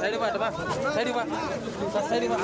சரி பாட்டுமா சரிப்பா சரிப்பா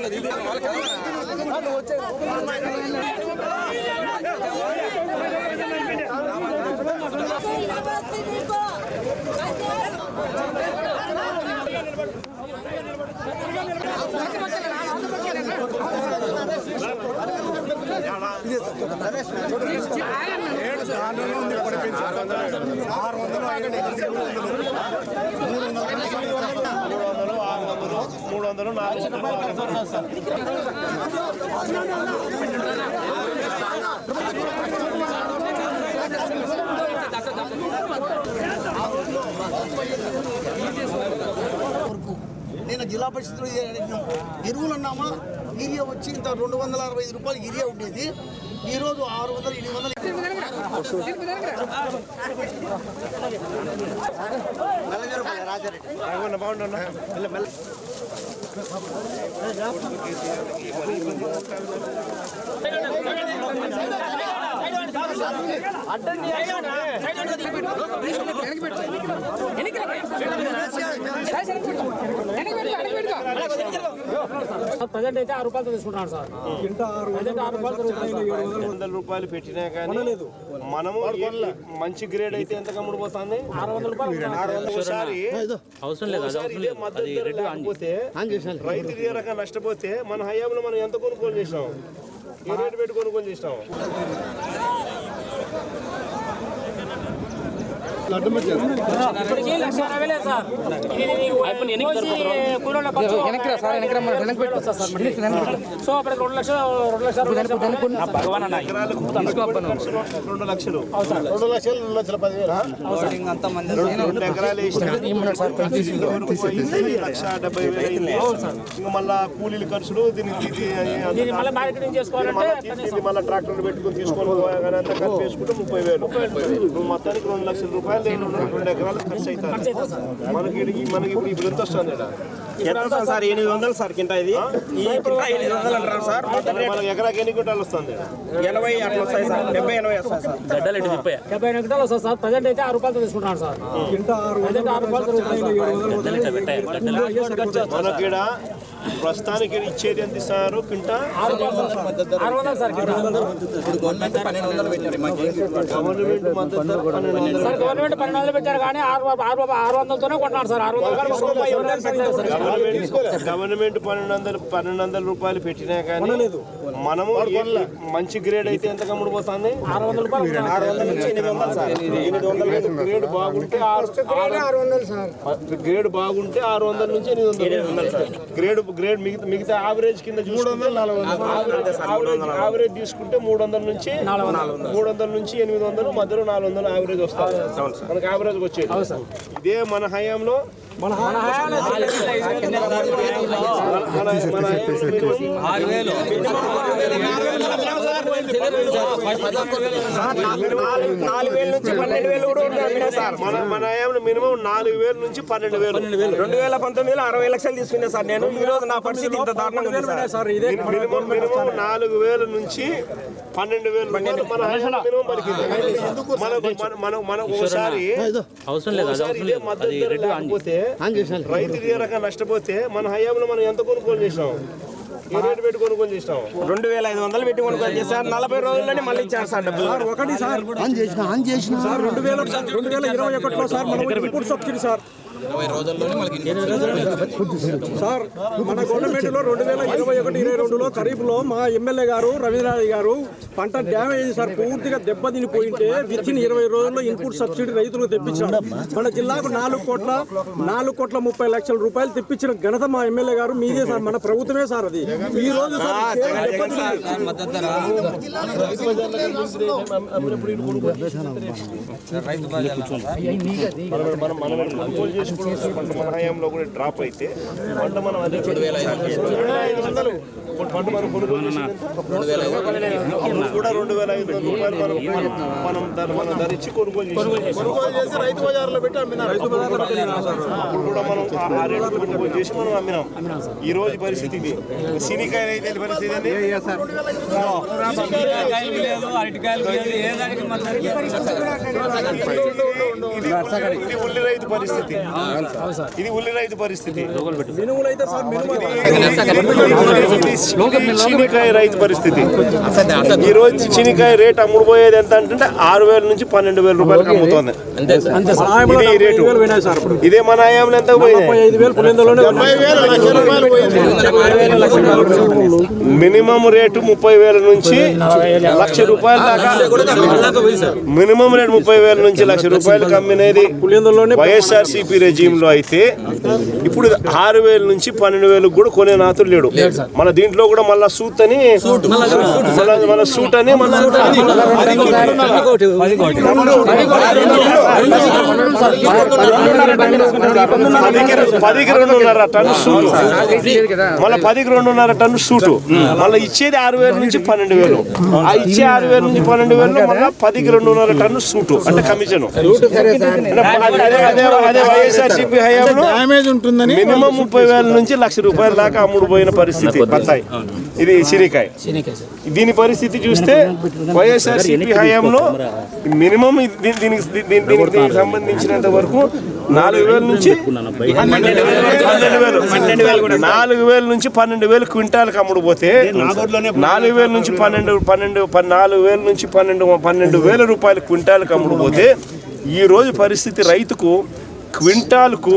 మాట్లాడి పోవట్లేదు ఇది మూడు వందలు నాలుగు వందలు నేను జిల్లా పరిషత్లో ఎరువులు అన్నామా? యూరియా వచ్చి ఇంత రెండు వందల అరవై ఐదు రూపాయలు యూరియా ఉండేది. ఈ రోజు ఆరు వందలు ఎనిమిది వందలు బాగున్నా బాగున్నా ప్రజెంట్ అయితే ఆరు రూపాయలతో తీసుకుంటున్నాను సార్. ప్రజెంట్ ఆరు రూపాయలతో ఐదు వందల రూపాయలు పెట్టినా కానీ మనము మంచి గ్రేడ్ అయితే ఎంత కమ్ముడిపోతుంది ఆరు వందల రూపాయలు రైతు రకంగా నష్టపోతే మన హయాంలో మనం ఎంత కొనుగోలు చేసినాం? ఏ రేటు పెట్టి కొనుగోలు చేసినాం ఇప్పటికీ లక్ష అరవై లేదు సార్ ఇది కోసి కూలీల ఖర్చు వస్తుంది సార్ మళ్ళీ. సో అప్పటికి రెండు లక్షలు రెండు లక్షలు రెండు లక్షలు రెండు లక్షలు రెండు లక్షల పదివేలు ఎకరాలు లక్ష డెబ్బై వేలు మళ్ళా కూలీల ఖర్చులు దీనికి మళ్ళీ మళ్ళా ట్రాక్టర్ పెట్టుకుని తీసుకొని పోయా వేసుకుంటే ముప్పై వేలు మొత్తానికి రెండు లక్షల రూపాయలు ఎకరాలు రెండు ఎకరాలు ఖర్చు అవుతారు మనకి మనకి ఇప్పుడు ఇప్పుడు ఎంత వస్తుంది ఈడ? ఎంత సార్? ఎనిమిది వందలు సార్ కింట ఇది. ఈ కింట ఎనిమిది వందలు అంటారు సార్? మనకి ఎకరాకి ఎన్ని గుంటలు వస్తుంది? ఎనభై అట్లా వస్తాయి సార్. డెబ్బై ఎనభై వస్తాయి సార్. గడ్డలు ఇటు తిప్పాయి? డెబ్బై ఎనిమిది గంటలు వస్తుంది సార్. ప్రజెంట్ అయితే ఆరు రూపాయలతో తీసుకుంటున్నాను సార్. ప్రజెంట్ ఆరు గడ్డలు మనకి ప్రస్తుతానికి ఇచ్చేది ఎంత కింట? రూపాయలు సార్. కింద. గవర్నమెంట్ పన్నెండు వందలు సార్ గవర్నమెంట్ పన్నెండు వందలు పెట్టారు కానీ ఆరు ఆరు ఆరు వందలతోనే కొంటున్నాను సార్. ఆరు వందలు గవర్నమెంట్ పన్నెండు వందలు పన్నెండు వందల రూపాయలు పెట్టినా కానీ మనము మంచి గ్రేడ్ అయితే ఎంత కమ్ముడు పోతుంది? ఆరు వందల రూపాయలు ఆరు వందల నుంచి ఎనిమిది వందలు సార్. ఎనిమిది వందలు. గ్రేడ్ బాగుంటే గ్రేడ్ బాగుంటే ఆరు వందల నుంచి ఎనిమిది వందలు. సార్. గ్రేడ్ గ్రేడ్ మిగతా మిగతా యావరేజ్ కింద యావరేజ్ తీసుకుంటే మూడు వందల నుంచి మూడు వందల నుంచి ఎనిమిది వందలు మధ్యలో నాలుగు వందలు యావరేజ్ వస్తుంది మనకి యావరేజ్ వచ్చేది. ఇదే మన హయాంలో మన హయాంలో నాలుగు వేల నుంచి పన్నెండు వేలు కూడా సార్ మన మన మినిమం నాలుగు వేల నుంచి పన్నెండు వేలు రెండు వేల పంతొమ్మిదిలో అరవై లక్షలు తీసుకున్నా సార్ నేను ఈ రోజు నా పరిస్థితి ఇంత దారుణంగా ఉంది సార్ మినిమం మినిమం నాలుగు వేల నుంచి పన్నెండు వేలు మన మినిమం పలికింది మన మన- మన ఒకసారి అవసరం లేదు ఒకసారి మద్దతు లేకపోతే రైతు ఏ రకంగా నష్టపోతే మన హయాంలో మనం ఎంత కొనుగోలు చేసినాం రెండు వేల ఐదు వందలు పెట్టి కొనుగోలు చేశారు నలభై రోజుల్లోనే మళ్ళీ ఇచ్చారు సార్ డబ్బులు. ఆన్ చేసిన ఆన్ చేసిన. రెండు వేల రెండు వేల ఇరవై ఒకటిలో సార్ మనం ఇన్పుట్ సబ్సిడీ సార్. సార్ మన గవర్నమెంట్లో రెండు వేల ఇరవై ఒకటి ఇరవై రెండులో ఖరీఫ్లో మా ఎమ్మెల్యే గారు రవీంద్రనాథ్ గారు పంట డ్యామేజ్ సార్ పూర్తిగా దెబ్బతినిపోయింటే విత్ ఇన్ ఇరవై రోజుల్లో ఇన్పుట్ సబ్సిడీ రైతులకు తెప్పించారు. మన జిల్లాకు నాలుగు కోట్ల నాలుగు కోట్ల ముప్పై లక్షల రూపాయలు తెప్పించిన ఘనత మా ఎమ్మెల్యే గారు మీదే సార్ మన ప్రభుత్వమే సార్ అది. ఈ రోజు సార్ పంట మన హయాంలో కూడా డ్రాప్ అయితే పంట మనం అదే రెండు వేల ఐదు వందలు. పంట మనం కొనుగోలు చేసినంత అప్పుడు కూడా రెండు వేల ఐదు వందల రూపాయలు మనం మనం ధర- మనం ధరించి కొనుగోలు చేసి కొనుగోలు చేసి రైతు బజార్లో పెట్టి అప్పుడు కూడా మనం ఆ- ఆ రేటు కొనుగోలు చేసి మనం అమ్మినాం. ఈ రోజు పరిస్థితి ఇది. సినికాయ అయితే పరిస్థితి ఏంది? ఇది ఉల్లి రైతు పరిస్థితి. ఇది ఉల్లి రైతు పరిస్థితి. చీనికాయ రైతు ఈ రోజు చీనికాయ రేట్ అమ్ముడుపోయేది ఎంత అంటే ఆరు వేల నుంచి పన్నెండు వేల రూపాయలకు అమ్ముతోంది. ఇది రేటు. ఇదే మన ఆయాంలో ఎంత మినిమం రేటు ముప్పై వేల నుంచి లక్ష రూపాయల దాకా. మినిమం రేటు ముప్పై వేల నుంచి లక్ష రూపాయలకు సిపి రెజీమ్లో అయితే ఇప్పుడు ఆరు వేల నుంచి పన్నెండు వేలకు కూడా కొనే నాతులు లేడు మన దీంట్లో కూడా మళ్ళా సూట్ అని మన సూట్ అని పదికి పదికి రెండున్నర టన్ను సూటు మళ్ళీ పదికి రెండున్నర టన్ను సూటు మళ్ళీ ఇచ్చేది ఆరు వేల నుంచి పన్నెండు వేలు ఆ ఇచ్చే ఆరు వేల నుంచి పన్నెండు వేలు మళ్ళీ పదికి రెండున్నర టన్ను సూటు అంటే కమిషన్ అదే అదే అదే వైఎస్ఆర్ సిపి హయాంలో డ్యామేజ్ ఉంటుందని మినిమం ముప్పై వేల నుంచి లక్ష రూపాయల దాకా అమ్ముడు పోయిన పరిస్థితి బత్తాయి ఇది సిరికాయ దీని పరిస్థితి చూస్తే వైఎస్ఆర్ సిపి హయాంలో మినిమం దీనికి దీనికి సంబంధించినంత వరకు నాలుగు వేల నుంచి పన్నెండు వేలు పన్నెండు వేలు నాలుగు వేల నుంచి పన్నెండు వేలు క్వింటాల్కి అమ్ముడు పోతే నాలుగు వేల నుంచి పన్నెండు పన్నెండు పన్- నాలుగు వేల నుంచి పన్నెండు పన్నెండు వేల రూపాయలు క్వింటాల్కి అమ్ముడు పోతే ఈరోజు పరిస్థితి రైతుకు క్వింటాల్కు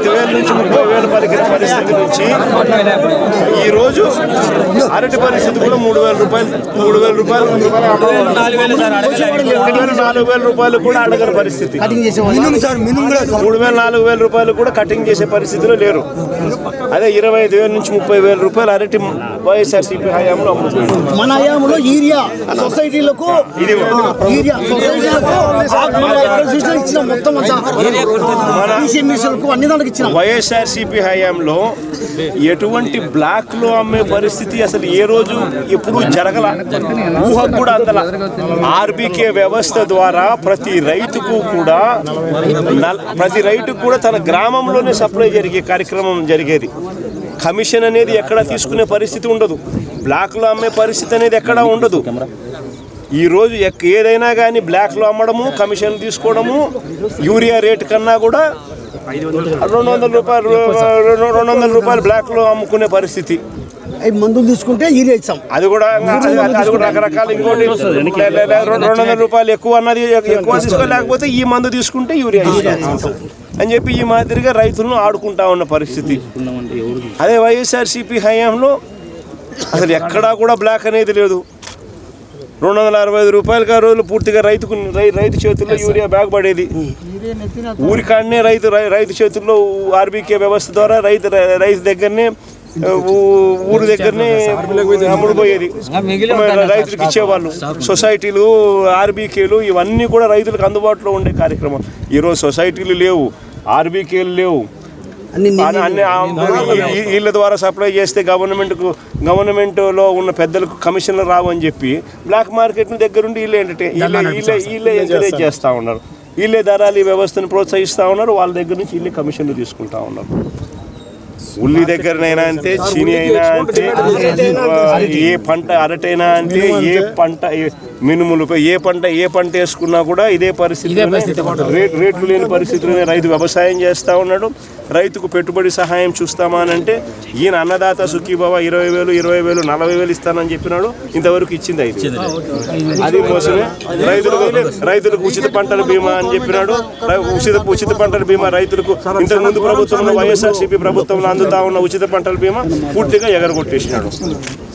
ఐదు వేల నుంచి ముప్పై వేలు పలికిన పరిస్థితి నుంచి ఈ రోజు అరటి పరిస్థితి కూడా మూడు వేల రూపాయలు మూడు వేల రూపాయలు. నాలుగు వేల రూపాయలు కూడా అడగని పరిస్థితి. మూడు వేల నాలుగు వేల రూపాయలు కూడా కటింగ్ చేసే పరిస్థితిలో లేరు. అదే ఇరవై ఐదు వేల నుంచి ముప్పై వేల రూపాయలు అరటి వైఎస్ఆర్ సిపి హయాంలో అమ్ముతుంది మన హయాంలో యూరియా సొసైటీలకు ఇది ఇచ్చినాం మొత్తం అన్ని దానికి ఇచ్చినాం. వైఎస్ఆర్ సిపి హయాంలో ఎటువంటి బ్లాక్లో అమ్మే పరిస్థితి అసలు ఏ రోజు ఎప్పుడు జరగల? ఊహకు కూడా అందల. ఆర్బీకే వ్యవస్థ ద్వారా ప్రతి రైతుకు కూడా నల్- ప్రతి రైతుకు కూడా తన గ్రామంలోనే సప్లై జరిగే కార్యక్రమం జరిగేది. కమిషన్ అనేది ఎక్కడ తీసుకునే పరిస్థితి ఉండదు. బ్లాక్లో అమ్మే పరిస్థితి అనేది ఎక్కడా ఉండదు. ఈ రోజు ఎక్- ఏదైనా కానీ బ్లాక్లో అమ్మడము కమిషన్ తీసుకోవడము యూరియా రేట్ కన్నా కూడా రెండు వందల రూపాయలు రెండు రెండు వందల రూపాయలు బ్లాక్లో అమ్ముకునే పరిస్థితి. మందులు తీసుకుంటే యూరియా ఇచ్చాం అది కూడా అది కూడా రకరకాల ఇంకోటి రెండు రెండు వందల రూపాయలు ఎక్కువ అన్నది ఎక్కువ తీసుకోలేకపోతే ఈ మందు తీసుకుంటే యూరియా అని చెప్పి ఈ మాదిరిగా రైతులను ఆడుకుంటా ఉన్న పరిస్థితి. అదే వైఎస్ఆర్ సిపి హయాంలో అసలు ఎక్కడా కూడా బ్లాక్ అనేది లేదు. రెండు వందల అరవై ఐదు రూపాయలకి ఆ రోజులు పూర్తిగా రైతుకు రైతు చేతుల్లో యూరియా బ్యాగ్ పడేది. ఊరికాడనే రైతు రైతు చేతుల్లో ఆర్బీకే వ్యవస్థ ద్వారా రైతు రైతు దగ్గరనే ఊరి దగ్గరనే అమ్ముడుపోయేది. రైతులకు ఇచ్చేవాళ్ళు. సొసైటీలు ఆర్బీకేలు ఇవన్నీ కూడా రైతులకు అందుబాటులో ఉండే కార్యక్రమం. ఈరోజు సొసైటీలు లేవు ఆర్బీకేలు లేవు వీళ్ళ ద్వారా సప్లై చేస్తే గవర్నమెంట్కు గవర్నమెంట్లో ఉన్న పెద్దలకు కమిషన్లు రావని చెప్పి బ్లాక్ మార్కెట్ దగ్గరుండి వీళ్ళే ఎంటర్టైన్ వీళ్ళే ఎంకరేజ్ చేస్తూ ఉన్నారు. వీళ్ళే దళాలు ఈ వ్యవస్థను ప్రోత్సహిస్తూ ఉన్నారు. వాళ్ళ దగ్గర నుంచి వీళ్ళే కమిషన్లు తీసుకుంటా ఉన్నారు. ఉల్లి దగ్గరనైనా అంతే చీని అయినా అంతే ఆ, ఏ పంట అరటైనా అంటే ఏ పంట మినుములు ఏ పంట ఏ పంట వేసుకున్నా కూడా ఇదే పరిస్థితి రేట్ రేట్లు లేని పరిస్థితిలోనే రైతు వ్యవసాయం చేస్తూ ఉన్నాడు. రైతుకు పెట్టుబడి సహాయం చూస్తామా అని అంటే ఈయన అన్నదాత సుఖీభవ ఇరవై వేలు ఇరవై వేలు నలభై వేలు ఇస్తానని చెప్పినాడు. ఇంతవరకు ఇచ్చింది ఐదు. అది మోసమే రైతులకు రైతులకు ఉచిత పంటల బీమా అని చెప్పినాడు. రై- ఉచిత ఉచిత పంటల బీమా రైతులకు ఇంతకు ముందు ప్రభుత్వంలో వైఎస్ఆర్సీపీ ప్రభుత్వంలో అందుతా ఉన్న ఉచిత పంటల బీమా పూర్తిగా ఎగరగొట్టేసినాడు.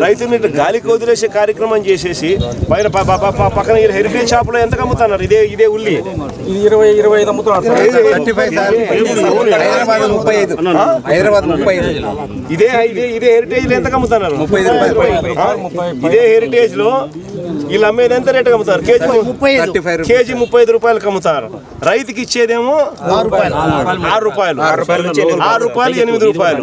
రైతుని గాలికి వదిలేసే కార్యక్రమం చేసేసి బయట ప- ప- ప- పక్కన హెరిటేజ్ షాపులో ఎంత అమ్ముతున్నారు ఇదే ఇదే ఉల్లి. ఇది ఇరవై ఇరవై ఐదు అమ్ముతున్నారు ఇదే ఇదే ఇదే హెరిటేజ్లో ఎంత అమ్ముతున్నారు? ఇదే హెరిటేజ్లో వీళ్ళు అమ్మేది ఎంత రేట్ అమ్ముతారు కేజీ కేజీ ముప్పై ఐదు రూపాయలకు అమ్ముతారు రైతుకి ఇచ్చేదేమో ఆరు రూపాయలు. ఆరు రూపాయలు. ఆరు రూపాయలు. ఎనిమిది రూపాయలు.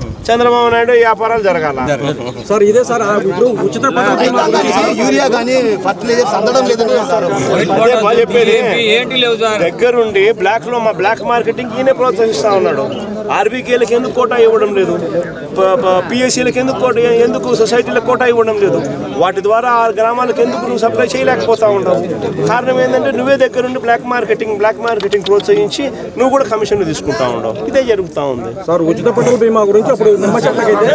చంద్రబాబు నాయుడు వ్యాపారాలు జరగాల. సార్ ఇదే సార్ ఇప్పుడు ఉచిత యూరియా కానీ ఫర్టిలైజర్స్ అందడం లేదని అంటారు అదే బాగా చెప్పేది? దగ్గరుండి బ్లాక్లో మా బ్లాక్ మార్కెటింగ్ ఈయనే ప్రోత్సహిస్తా ఉన్నాడు. ఆర్బీకేలకు ఎందుకు కోటా ఇవ్వడం లేదు? పిఎస్సీలకు ఎందుకు కోట ఎందుకు సొసైటీలకు కోటా ఇవ్వడం లేదు? వాటి ద్వారా ఆ గ్రామాలకు ఎందుకు నువ్వు సప్లై చేయలేకపోతా ఉండవు కారణం ఏంటంటే నువ్వే దగ్గర నుండి బ్లాక్ మార్కెటింగ్ బ్లాక్ మార్కెటింగ్ ప్రోత్సహించి నువ్వు కూడా కమిషన్ తీసుకుంటా ఉండవు ఇదే జరుగుతూ ఉంది. సార్ ఉచిత పంటల బీమా గురించి అప్పుడు నిమ్మ చెట్లకైతే